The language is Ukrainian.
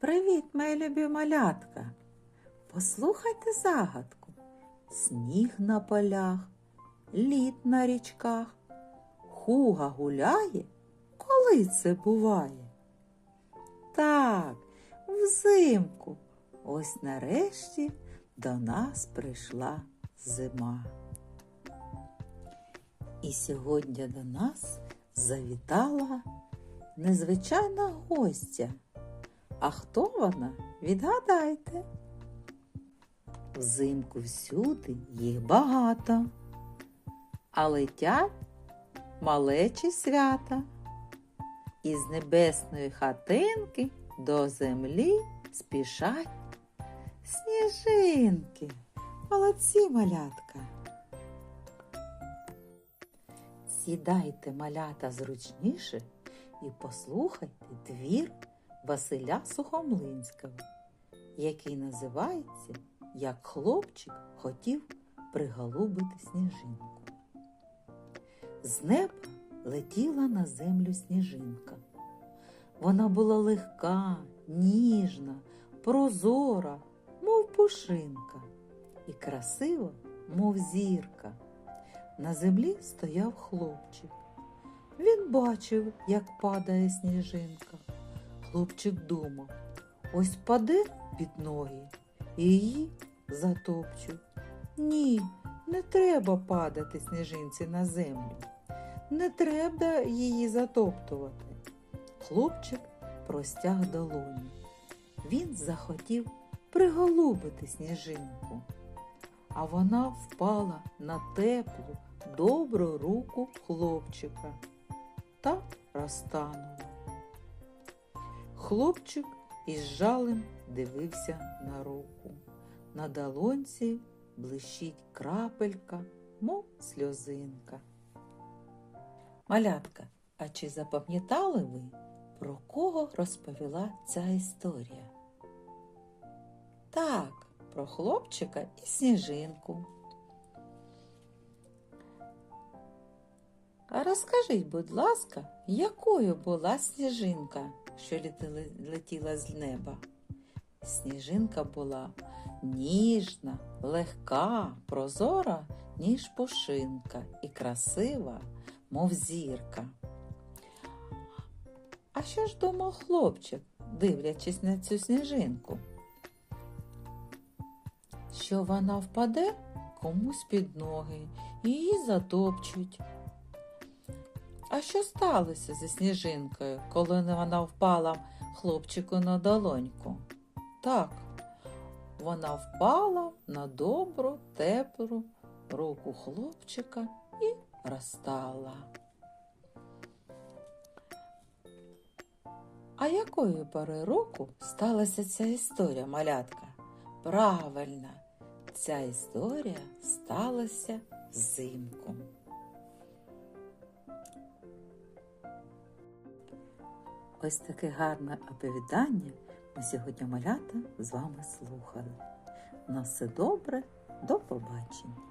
Привіт, мої любі малятка. Послухайте загадку. Сніг на полях, лід на річках. Хуга гуляє, коли це буває? Так, взимку. Ось нарешті до нас прийшла зима. І сьогодні до нас завітала незвичайна гостя. А хто вона? Відгадайте. Взимку всюди їх багато, а летять малечі свята. Із небесної хатинки до землі спішать сніжинки. Молодці малятка. Сідайте малята зручніше і послухайте твір Василя Сухомлинського, який називається Як хлопчик хотів приголубити сніжинку. З неба летіла на землю сніжинка. Вона була легка, ніжна, прозора, мов пушинка, і красива, мов зірка. На землі стояв хлопчик. Він бачив, як падає сніжинка. Хлопчик думав, ось паде під ноги і її затопчуть. Ні, не треба падати сніжинці на землю. Не треба її затоптувати. Хлопчик простяг долоні. Він захотів приголубити сніжинку, а вона впала на теплу, добру руку хлопчика та розтанула. Хлопчик із жалем дивився на руку. На долонці блищить крапелька, мов сльозинка. Малятка, а чи запам'ятали ви, про кого розповіла ця історія? Так, про хлопчика і сніжинку. А розкажіть, будь ласка, якою була сніжинка, що летіла- з неба? Сніжинка була ніжна, легка, прозора, ніж пушинка і красива, мов зірка. А що ж думав хлопчик, дивлячись на цю сніжинку? Що вона впаде комусь під ноги її затопчуть. А що сталося зі сніжинкою, коли вона впала хлопчику на долоньку? Так, вона впала на добру, теплу руку хлопчика і розтала. А якої пори року сталася ця історія, малятка? Правильно, ця історія сталася взимку. Ось таке гарне оповідання ми сьогодні малята з вами слухали. На все добре, до побачення!